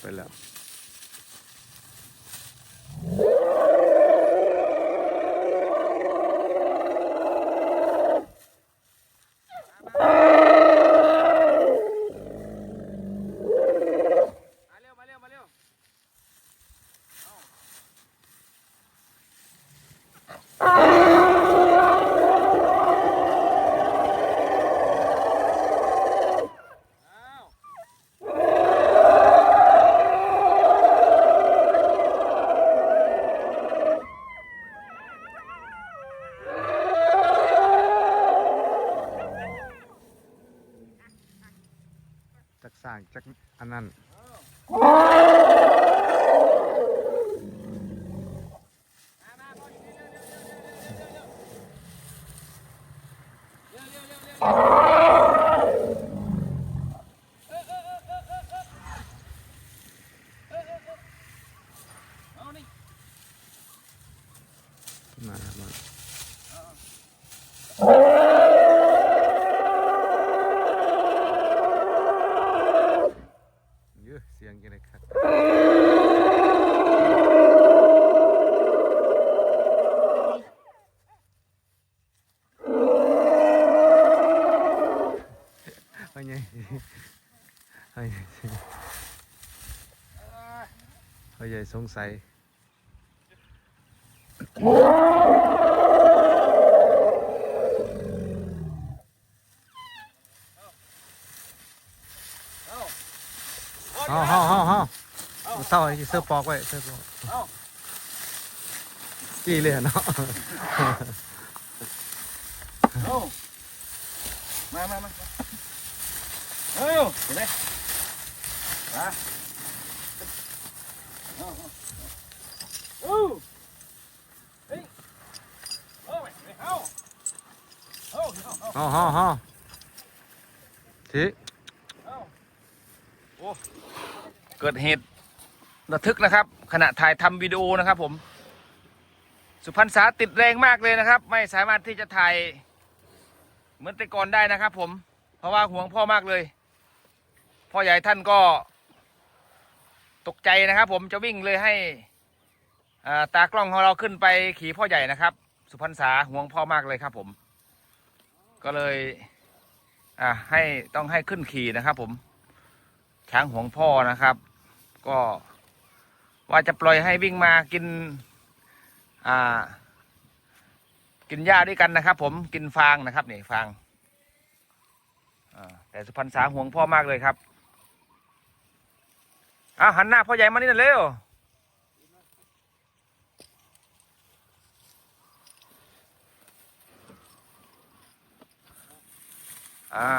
ไปแล้ว มาเร็วมาเร็วมาเร็ว จักสร้างจักอันนั้น เอานี่ มามาเยอะเสียงกันเลยครับ เอาไงเอาไงเอาใหญ่สงสัยเอา เฮาเฮาเฮาเฮาเศร้าไอ้เสื้อปอกไว้เสื้อปอกเอาจี้เลยอะเนาะเอามามามาเอ้าเห็นไหมมาเอาเอาเอาเฮ้ยเอาไปเอาเอาเอาเอาเฮาเฮาเฮาทีเกิดเหตุระทึกนะครับ ขณะถ่ายทำวิดีโอนะครับผม สุพรรณษาติดแรงมากเลยนะครับ ไม่สามารถที่จะถ่ายเหมือนแต่ก่อนได้นะครับผมเพราะว่าห่วงพ่อมากเลย พ่อใหญ่ท่านก็ตกใจนะครับ ผมจะวิ่งเลยให้อ่าตากล้องของเราขึ้นไปขี่พ่อใหญ่นะครับ สุพรรณษาห่วงพ่อมากเลยครับ ผม ก็เลยอ่าให้ต้องให้ขึ้นขี่นะครับ ผม ช้างห่วงพ่อนะครับ ก็ว่าจะปล่อยให้วิ่งมากินอ่ากินหญ้าด้วยกันนะครับ ผมกินฟางนะครับนี่ฟางแต่สุพรรณษาห่วงพ่อมากเลยครับ อ้าหันหน้าพ่อใหญ่มานี่หน่อยเร็วอ่า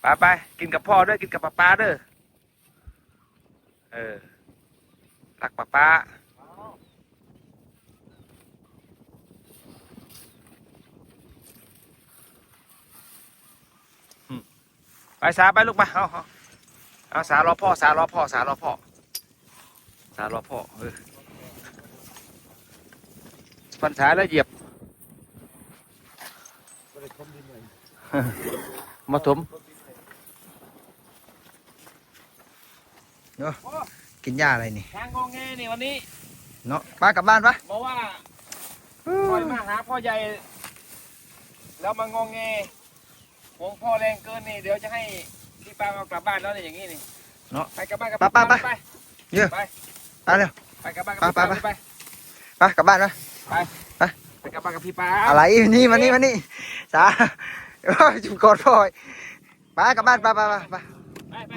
ไปไปกินกับพ่อด้วยกินกับป้าป้าด้วยเออรักป้าป้า ไปสาไปลูกไปเอาเอาเอาสารอพ่อสารอพ่อสารอพ่อสารอพ่อเออฟันสาแล้วเหยียบมาถมกินหญ้าอะไรนี่ช้างงอแงนี่วันนี้เนาะป้ากลับบ้านปะบอกว่าปล่อยมาหาพ่อใหญ่แล้วมางองแง หวงพ่อแรงเกินนี่เดี๋ยวจะให้พี่ปาเอากลับบ้านแล้วเนี่ยอย่างนี้นี่เนาะไปกลับบ้านกับไปพี่ปาไปไปเยอะไปไปเร็วไปกลับบ้านกับพี่ปาไปไปไปไปกลับบ้านปะไปกลับบ้านกับพี่ปาอะไรนี่มานี่มานี่จ้าโอ้ยจุกกอดพ่อยไปกลับบ้านไปไปไปไป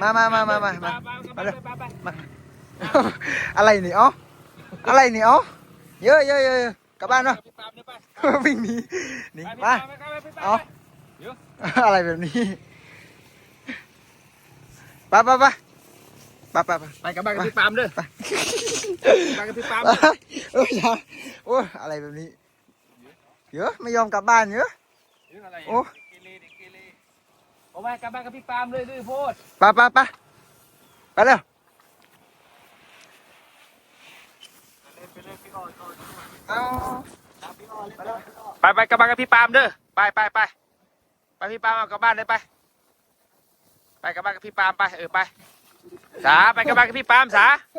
ไปไปมามามามามาไปมาไปมาเร็วไปไปไปอะไรนี่อ๋ออะไรนี่อ๋อเยอะเยอะเยอะเยอะกลับบ้านปะพี่ปาเดี๋ยวไปวิ่งหนีหนีไปพี่มาปาไปไปไปไปเอา อะไรแบบนี้ไปไปไปไปไปไปไปกลับบ้านกับพี่ปามเด้อไปไปกับพี่ปามเอ้ยอย่าโอ้ยอะไรแบบนี้ เยอะไม่ยอมกลับบ้านเยอะเรื่องอะไรโอ้เกเรเด็กเกเรเอาไปกลับบ้านกับพี่ปามเลยดื้อโพดไปไปไปไปเร็วเอาไปไปกลับบ้านกับพี่ปามเด้อไปไปไป ไปพี่ปามเอากลับบ้านเลยไป ไปกลับบ้านกับพี่ปาล์มไปเออไป สาไปกลับบ้านกับพี่ปาล์มสาเ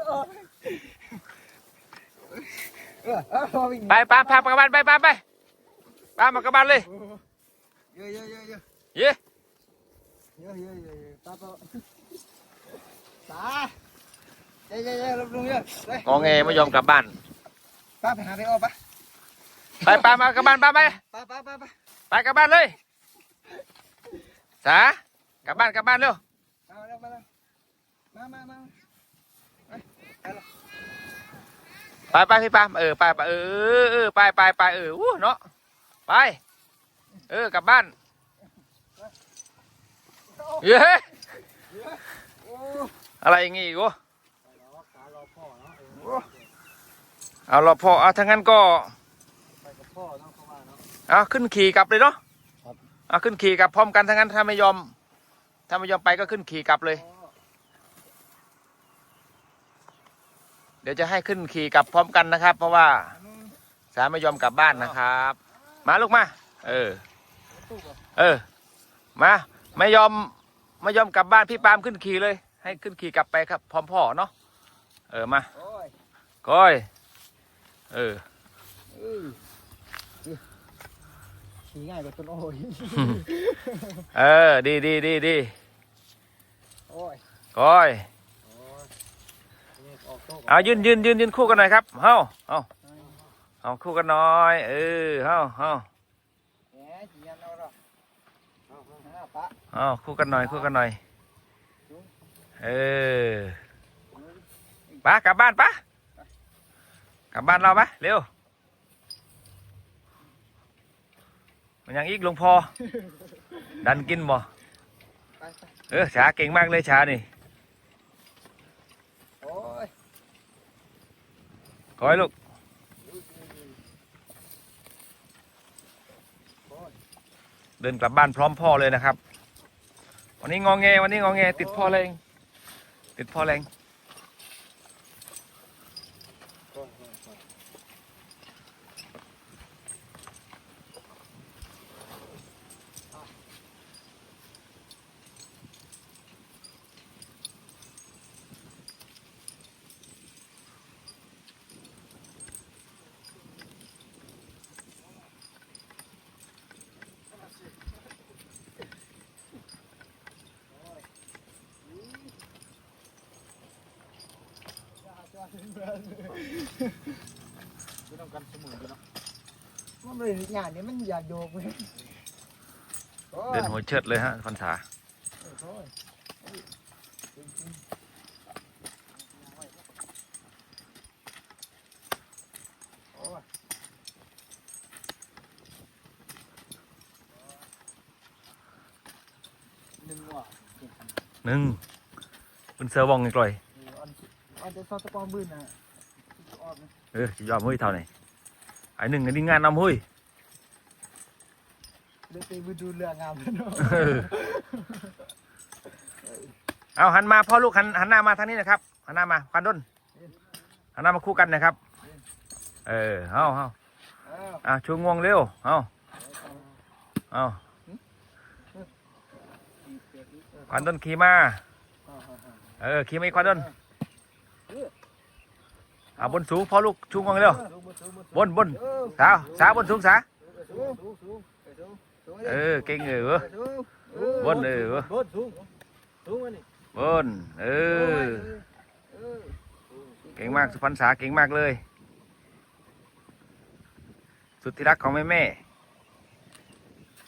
ออเออพอวิ่งไปปาล์มพากลับบ้านไปปาล์มไปปาล์มมากลับบ้านเลยเยอะเยอะเยอะเยอะเย้เยอะเยอะเยอะเยอะตาโตตาเยอะเยอะเยอะลุงเยอะไปงอแงไม่ยอมกลับบ้าน ป้าไปหาไปอ้อปะไปปาล์มมากลับบ้านปาล์มไปป้าป้าป้าป้าไปกลับบ้านเลย สากลับบ้านกลับบ้านเร็วมาเร็วมาเร็วมามามาไปไปละไปไปพี่ปาล์มเออไปไปเออเออไปไปไปเอออู้เนาะไป เออกลับบ้านเย้โอ้อะไรอย่างงี้อีกวะขารอพ่อเนาะเอาเราพอเอาทั้างนั้นก็ไปกับพ่อเนาะเขาว่าเนาะเอาขึ้นขี่กลับเลยเนาะครับเอาขึ้นขี่กลับพร้อมกันทั้างนั้นถ้าไม่ยอม ถ้าไม่ยอมไปก็ขึ้นขี่กลับเลย เดี๋ยวจะให้ขึ้นขี่กลับพร้อมกันนะครับ เพราะว่าสาไม่ยอมกลับบ้านนะครับ มาลูกมา เออ เออ มา ไม่ยอม ไม่ยอมกลับบ้านพี่ปาล์มขึ้นขี่เลย ให้ขึ้นขี่กลับไปครับ พร้อมพ่อเนาะ เออ มาโอ้ยก้อย เออเออ ขี่ง่ายกว่าต้นโอ้ยเออ ดีดีดีดีโอ้ยก้อยโอ้ยนี่ออกโต๊ะเอายืนยืนยืนยืนคู่กันหน่อยครับเฮ้าเอาเอาคู่กันหน่อยเออเฮ้าเฮ้าแหมจียันเอาหรอเอาเอาปะเอาคู่กันหน่อยคู่กันหน่อยเออปะกลับบ้านปะกลับบ้านเราปะเร็ว มันยังอีกหลวงพ่อ ดันกินบ่ไปไปเออชาเก่งมากเลยชานี่โอ้ยขอให้ลูกเดินกลับบ้านพร้อมพ่อเลยนะครับ วันนี้งองแงวันนี้งองแงติดพ่อแรงติดพ่อแรง ไม่ต้องกันสมุนกันเนาะมันเยงานนี้มันอยากโดกเลยเดินหัวเชิดเลยฮะพันษาหนึ่งเป็นเซอร์วองอีกเอย จะซอสตะปอมบื้นนะออกนะเออจะยอมเฮ้ยเท่าไหร่ไอ้หนึ่งอันนี้งานนำเฮ้ยเดี๋ยวไปดูเรื่องงามแล้วเนาะเออเอาหันมาพ่อลูกหันหันหน้ามาทางนี้นะครับหันหน้ามาควันด้นหันหน้ามาคู่กันนะครับ เออเอาเอาอ้าวเอาชูงวงเร็วเอาเอาควันด้นขี่มาอ้าวอ้าวอ้าวเออขี่มาอีกควันด้นเอาบนสูงพ่อลูกชูงวงเร็วบนบนสาวสาวบนสูงสาเออเก่งเออสูงบนเออบนบนเออเออเก่งมากสุพรรณษาเก่งมากเลย สุดที่รักของแม่แม่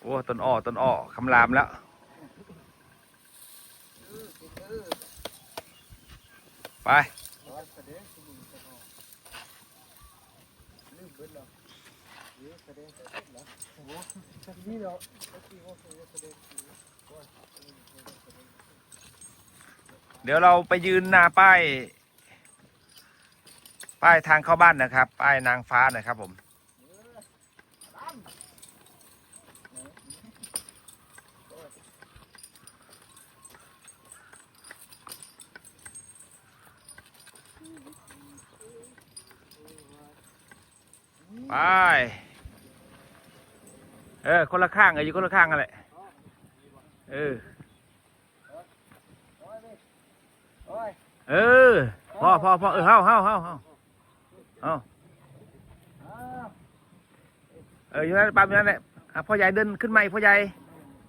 โอ้ต้นอ้อต้นอ้อคำรามแล้วไป เดี๋ยวเราไปยืนหน้าป้าย ป้ายทางเข้าบ้านนะครับ ป้ายนางฟ้านะครับผม ไป เออ คนละข้างเอออยู่คนละข้างกันแหละเออ เออพ่อพ่อพ่อเออเฮาเฮาเฮาเฮาเฮาเอออยู่นั่นปั๊มอยู่นั่นแหละพ่อใหญ่เดินขึ้นมาอีกพ่อใหญ่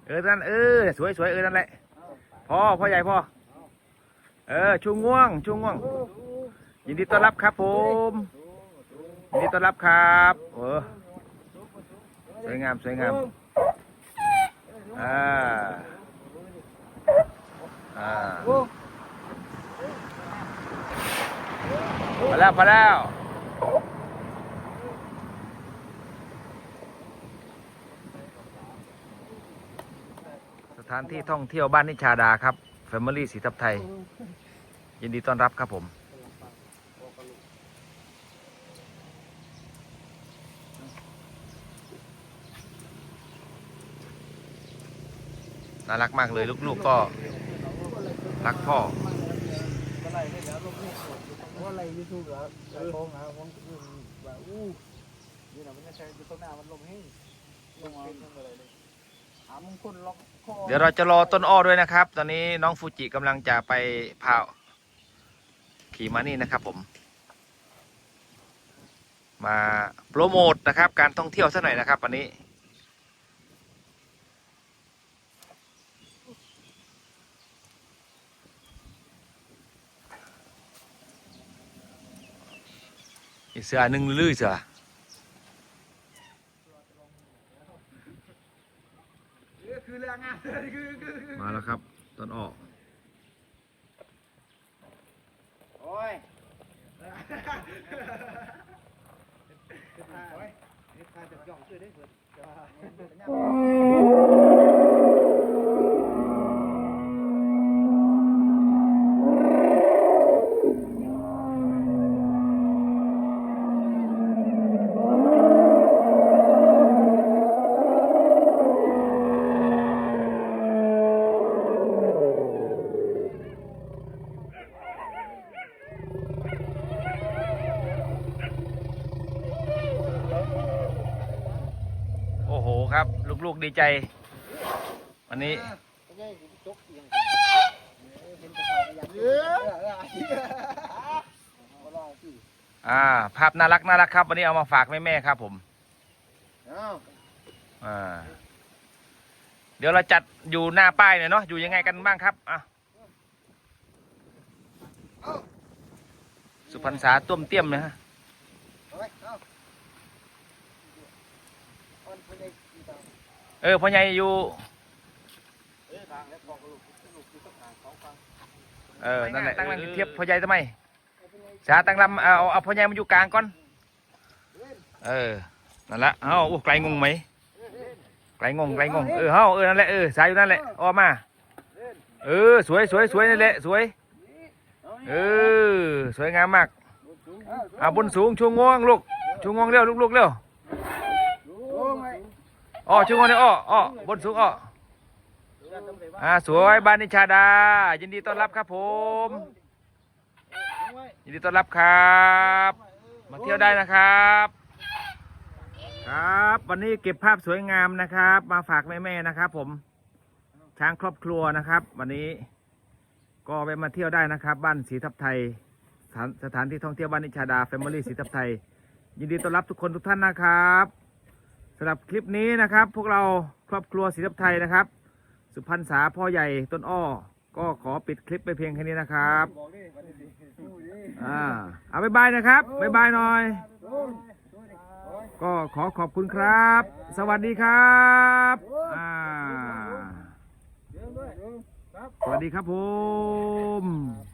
เออนั่นเออสวยสวยเออนั่นแหละพ่อพ่อใหญ่พ่อเออชูง่วงชูง่วง ยินดีต้อนรับครับผม ยินดีต้อนรับครับเออสวยงามสวยงามอ่าอ่าพอแล้วพอแล้วสถานที่ท่องเที่ยวบ้านนิชาดาครับ Family สีทับไทย ยินดีต้อนรับครับผม น่ารักมากเลยลูกๆก็รักพ่ออะไรยูทูบเหรอไอโป้งหาของว่าอู้นี่นะมันจะใช้ตรงหน้ามันลงให้ลงเป็นอะไรเลยหามงคลล็อกคอเดี๋ยวเราจะรอต้นอ้อด้วยนะครับ ตอนนี้น้องฟูจิกำลังจะไปพาขี่มานี่นะครับผม มาโปรโมทนะครับ การท่องเที่ยวสักหน่อยนะครับวันนี้ อีเสือหนึ่งลื้อเสือ คือเรื่องงานคือคือคือ มาแล้วครับ ต้นอ้อ โอ้ยโอ้ยนี่พาจะย่องช่วยได้เกิด โอ้โหครับ ลูกดีใจ วันนี้อ่า ภาพน่ารักน่ารักครับ วันนี้เอามาฝากแม่ๆครับผมอ่าเดี๋ยวเราจัดอยู่หน้าป้ายหน่อยเนาะอยู่ยังไงกันบ้างครับอะสุพรรณษาต้วมเตี้ยมนะฮะ เออพ่อใหญ่อยู่เออนั่นแหละตั้งลำเทียบพ่อใหญ่ทำไมสาตั้งลำเอาเอาพ่อใหญ่มาอยู่กลางก่อนเออนั่นละเอ้าโอ้ไกลงงไหมไกลงงไกลงงเออเฮ้าเออนั่นแหละเออสายอยู่นั่นแหละออกมาเออสวยสวยสวยนั่นแหละสวยเออสวยงามมากอ่าบนสูงชูงวงลูกชูงวงเร็วลูกลูกเร็ว อ้อชูงวงเร็วอ้ออ้อบนสูงอ้ออ่าสวยบานนิชาดา ยินดีต้อนรับครับผม ยินดีต้อนรับครับ มาเที่ยวได้นะครับ ครับ วันนี้เก็บภาพสวยงามนะครับ มาฝากแม่ๆนะครับ ผม ช้างครอบครัวนะครับ วันนี้ก็ไปมาเที่ยวได้นะครับ บ้านศรีทับไทยสถานที่ท่องเที่ยวบ้านนิชาดาแฟมิลี่ศรีทับไทย ยินดีต้อนรับทุกคนทุกท่านนะครับำหรับคลิปนี้นะครับ พวกเราครอบครัวศรีทับไทยนะครับ สุพรรณษาพ่อใหญ่ต้นอ้อ ก็ขอปิดคลิปไปเพียงแค่นี้นะครับบอกดิวันนี้ดูดิอ่าเอาบ๊ายบายนะครับบ๊ายบายหน่อยดูดิก็ขอขอบคุณครับ สวัสดีครับอ่าเดี๋ยวด้วยครับสวัสดีครับผม